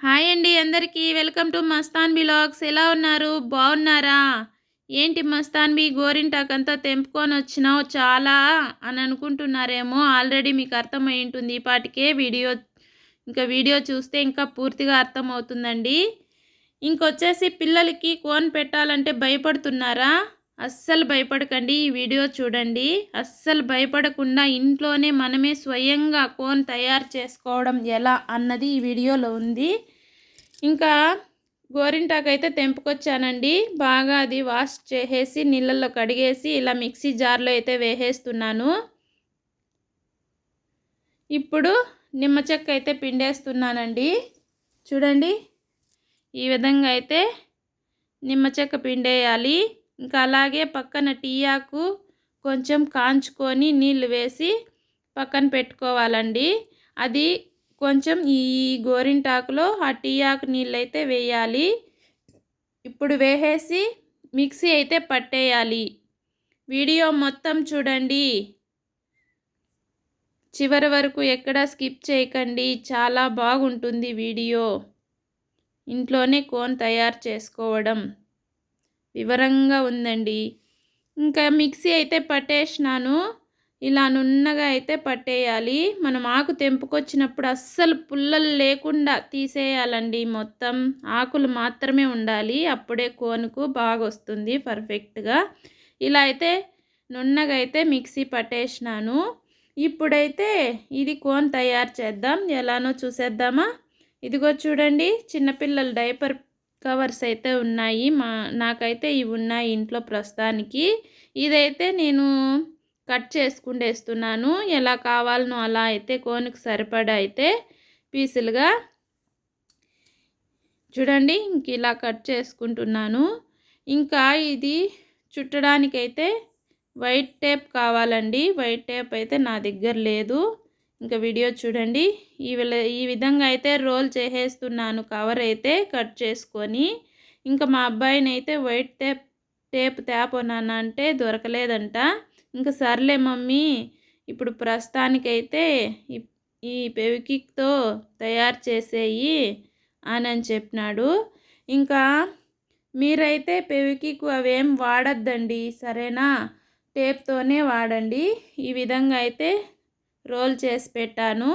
Hi అండి అందరికీ. Welcome to Mastan blogs. ఎలా ఉన్నారు? బాగున్నారా ఏంటి మస్తాన్ బి గోరింటాకంతా తెంపుకొని వచ్చినావు చాలా అని అనుకుంటున్నారేమో. ఆల్రెడీ మీకు అర్థమై ఉంటుంది. ఈ పాటికే వీడియో ఇంకా వీడియో చూస్తే ఇంకా పూర్తిగా అర్థమవుతుందండి. ఇంకొచ్చేసి పిల్లలకి కోన్ పెట్టాలంటే భయపడుతున్నారా? అస్సలు భయపడకండి ఈ వీడియో చూడండి. అస్సలు భయపడకుండా ఇంట్లోనే మనమే స్వయంగా కోన్ తయారు చేసుకోవడం ఎలా అన్నది ఈ వీడియోలో ఉంది. ఇంకా గోరింటాకు అయితే తెంపుకొచ్చానండి. బాగా అది వాష్ చేసేసి నీళ్ళల్లో కడిగేసి ఇలా మిక్సీ జార్లో అయితే వేసేస్తున్నాను. ఇప్పుడు నిమ్మ చెక్క అయితే పిండేస్తున్నానండి. చూడండి. ఈ విధంగా అయితే నిమ్మ చెక్క పిండేయాలి. ఇంకా అలాగే పక్కన టీ ఆకు కొంచెం కాంచుకొని నీళ్ళు వేసి పక్కన పెట్టుకోవాలండి. అది కొంచెం ఈ గోరింటాకులో ఆ టీ ఆకు నీళ్ళు అయితే వేయాలి. ఇప్పుడు వేసేసి మిక్సీ అయితే పట్టేయాలి. వీడియో మొత్తం చూడండి. చివరి వరకు ఎక్కడ స్కిప్ చేయకండి. చాలా బాగుంటుంది వీడియో. ఇంట్లోనే కోన్ తయారు చేసుకోవడం. వివరంగా ఉందండి. ఇంకా మిక్సీ అయితే పట్టేసినాను. ఇలా నున్నగా అయితే పట్టేయాలి. మనం ఆకు తెంపుకొచ్చినప్పుడు అస్సలు పుల్లలు లేకుండా తీసేయాలండి. మొత్తం ఆకులు మాత్రమే ఉండాలి. అప్పుడే కోనుకు బాగా వస్తుంది పర్ఫెక్ట్గా. ఇలా అయితే నున్నగా అయితే మిక్సీ పట్టేసినాను. ఇప్పుడైతే ఇది కోన్ తయారు చేద్దాం. ఎలానో చూసేద్దామా? ఇదిగో చూడండి చిన్నపిల్లల డైపర్ కవర్స్ అయితే ఉన్నాయి. మా నాకైతే ఇవి ఉన్నాయి ఇంట్లో ప్రస్తుతానికి. ఇదైతే నేను కట్ చేసుకుండేస్తున్నాను. ఎలా కావాలనో అలా అయితే కోనుకు సరిపడా అయితే పీసులుగా. చూడండి ఇంక ఇలా కట్ చేసుకుంటున్నాను. ఇంకా ఇది చుట్టడానికైతే వైట్ టేప్ కావాలండి. వైట్ టేప్ అయితే నా దగ్గర లేదు. ఇంకా వీడియో చూడండి. ఈ ఈ విధంగా అయితే రోల్ చేసేస్తున్నాను. కవర్ అయితే కట్ చేసుకొని ఇంకా మా అబ్బాయిని అయితే వైట్ టేప్ టేప్ తేపోనానంటే అంటే దొరకలేదంట. ఇంకా సర్లే మమ్మీ ఇప్పుడు ప్రస్తుతానికైతే ఈ పెవికిక్తో తయారు చేసేయి అని చెప్పినాడు. ఇంకా మీరైతే పెవికిక్ అవేం వాడద్దండి. సరేనా? టేప్తోనే వాడండి. ఈ విధంగా అయితే రోల్ చేసి పెట్టాను.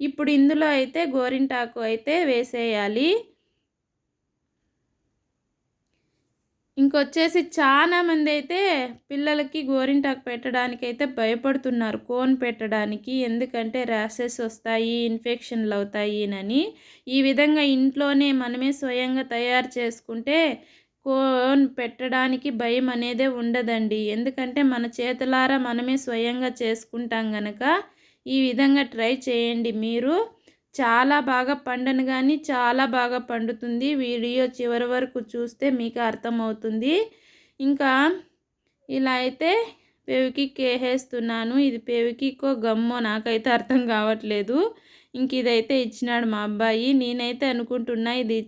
ఇప్పుడు ఇందులో అయితే గోరింటాకు అయితే వేసేయాలి. ఇంకొచ్చేసి చాలా మంది అయితే పిల్లలకి గోరింటాకు పెట్టడానికి అయితే భయపడుతున్నారు. కోన్ పెట్టడానికి ఎందుకంటే ర్యాషెస్ వస్తాయి ఇన్ఫెక్షన్లు అవుతాయి అని. ఈ విధంగా ఇంట్లోనే మనమే స్వయంగా తయారు చేసుకుంటే కోన్ పెట్టడానికి భయం అనేదే ఉండదండి. ఎందుకంటే మన చేతులారా మనమే స్వయంగా చేసుకుంటాం గనక ఈ విధంగా ట్రై చేయండి. మీరు చాలా బాగా పండను కానీ చాలా బాగా పండుతుంది. వీడియో చివరి వరకు చూస్తే మీకు అర్థమవుతుంది. ఇంకా ఇలా అయితే పెవికిక్ వేసేస్తున్నాను ఇది పెవికిక్కో గమ్మో నాకైతే అర్థం కావట్లేదు. ఇంక ఇదైతే ఇచ్చినాడు మా అబ్బాయి. నేనైతే అనుకుంటున్నా ఇది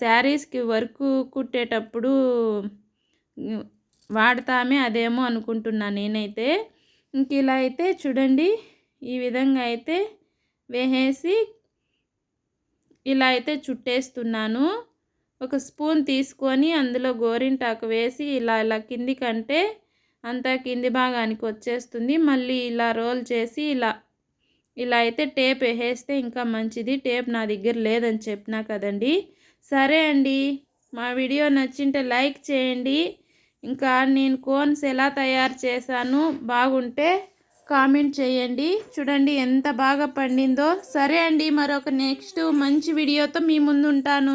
శారీస్కి వర్క్ కుట్టేటప్పుడు వాడతామే అదేమో అనుకుంటున్నా నేనైతే. ఇంక ఇలా అయితే చూడండి ఈ విధంగా అయితే వేసేసి ఇలా అయితే చుట్టేస్తున్నాను. ఒక స్పూన్ తీసుకొని అందులో గోరింటాకు వేసి ఇలా ఇలా కిందికంటే అంతా కింది భాగానికి వచ్చేస్తుంది. మళ్ళీ ఇలా రోల్ చేసి ఇలా ఇలా అయితే టేప్ వేసేస్తే ఇంకా మంచిది. టేప్ నా దగ్గర లేదని చెప్పినా కదండి. సరే అండి మా వీడియో నచ్చింటే లైక్ చేయండి. ఇంకా నేను కోన్స్ ఎలా తయారు చేశాను బాగుంటే కామెంట్ చేయండి. చూడండి ఎంత బాగా పండిందో. సరే అండి మరొక నెక్స్ట్ మంచి వీడియోతో మీ ముందు ఉంటాను.